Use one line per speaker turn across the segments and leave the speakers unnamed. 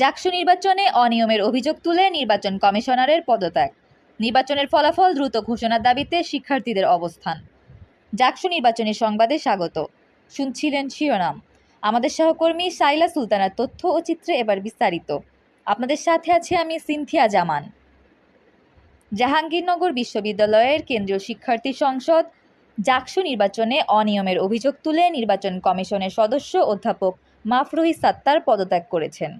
জাকসু নির্বাচনে অনিয়মের অভিযোগ তুলে নির্বাচন কমিশনারের পদত্যাগ। নির্বাচনের ফলাফল দ্রুত ঘোষণার দাবিতে শিক্ষার্থীদের অবস্থান। জাকসু নির্বাচনী সংবাদে স্বাগত। শুনছিলেন শিরোনাম। আমাদের সহকর্মী সাইলা সুলতানার তথ্য ও চিত্রে এবার বিস্তারিত। আপনাদের সাথে আছে আমি সিনথিয়া জামান। জাহাঙ্গীরনগর বিশ্ববিদ্যালয়ের কেন্দ্রীয় শিক্ষার্থী সংসদ জাকসু নির্বাচনে অনিয়মের অভিযোগ তুলে নির্বাচন কমিশনের সদস্য অধ্যাপক মাফরুহি সাত্তার পদত্যাগ করেছেন।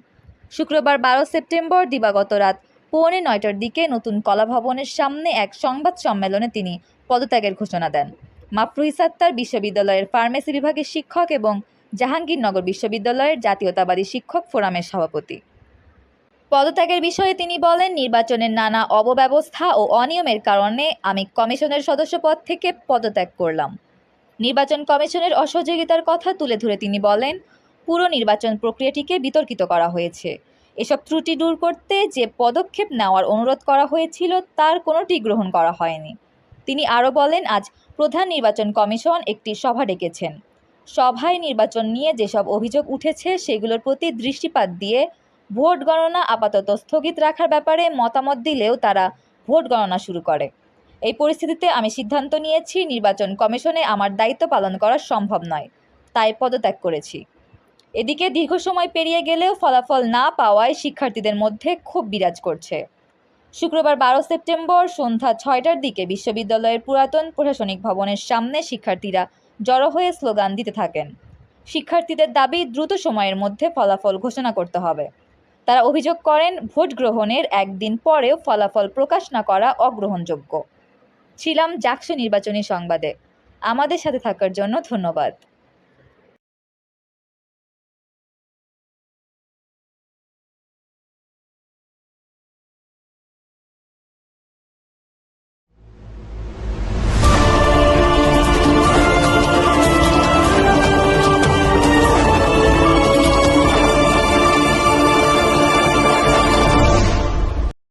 শুক্রবার বারো সেপ্টেম্বর দিবাগত রাত পৌনে নয়টার দিকে নতুন কলা ভবনের সামনে এক সংবাদ সম্মেলনে তিনি পদত্যাগের ঘোষণা দেন। মাফরুহি সাত্তার বিশ্ববিদ্যালয়ের ফার্মেসি বিভাগের শিক্ষক এবং জাহাঙ্গীরনগর বিশ্ববিদ্যালয়ের জাতীয়তাবাদী শিক্ষক ফোরামের সভাপতি। পদত্যাগের বিষয়ে তিনি বলেন, নির্বাচনের নানা অবব্যবস্থা ও অনিয়মের কারণে আমি কমিশনের সদস্য পদ থেকে পদত্যাগ করলাম। নির্বাচন কমিশনের অসহযোগিতার কথা তুলে ধরে তিনি বলেন পুরো নির্বাচন প্রক্রিয়াটিকে বিতর্কিত করা হয়েছে। এসব ত্রুটি দূর করতে যে পদক্ষেপ নেওয়ার অনুরোধ করা হয়েছিল, তার কোনোটি গ্রহণ করা হয়নি। তিনি আরও বলেন, আজ প্রধান নির্বাচন কমিশন একটি সভা ডেকেছেন। সভায় নির্বাচন নিয়ে যেসব অভিযোগ উঠেছে, সেগুলোর প্রতি দৃষ্টিপাত দিয়ে ভোট গণনা আপাতত স্থগিত রাখার ব্যাপারে মতামত দিলেও তারা ভোট গণনা শুরু করে। এই পরিস্থিতিতে আমি সিদ্ধান্ত নিয়েছি, নির্বাচন কমিশনে আমার দায়িত্ব পালন করা সম্ভব নয়। তাই পদত্যাগ করেছি। এদিকে দীর্ঘ সময় পেরিয়ে গেলেও ফলাফল না পাওয়ায় শিক্ষার্থীদের মধ্যে ক্ষোভ বিরাজ করছে। শুক্রবার বারো সেপ্টেম্বর সন্ধ্যা ছয়টার দিকে বিশ্ববিদ্যালয়ের পুরাতন প্রশাসনিক ভবনের সামনে শিক্ষার্থীরা জড়ো হয়ে স্লোগান দিতে থাকেন। শিক্ষার্থীদের দাবি, দ্রুত সময়ের মধ্যে ফলাফল ঘোষণা করতে হবে। তারা অভিযোগ করেন, ভোট গ্রহণের একদিন পরেও ফলাফল প্রকাশ না করা অগ্রহণযোগ্য। ছিলাম জাকসু নির্বাচনী সংবাদে। আমাদের সাথে থাকার জন্য ধন্যবাদ।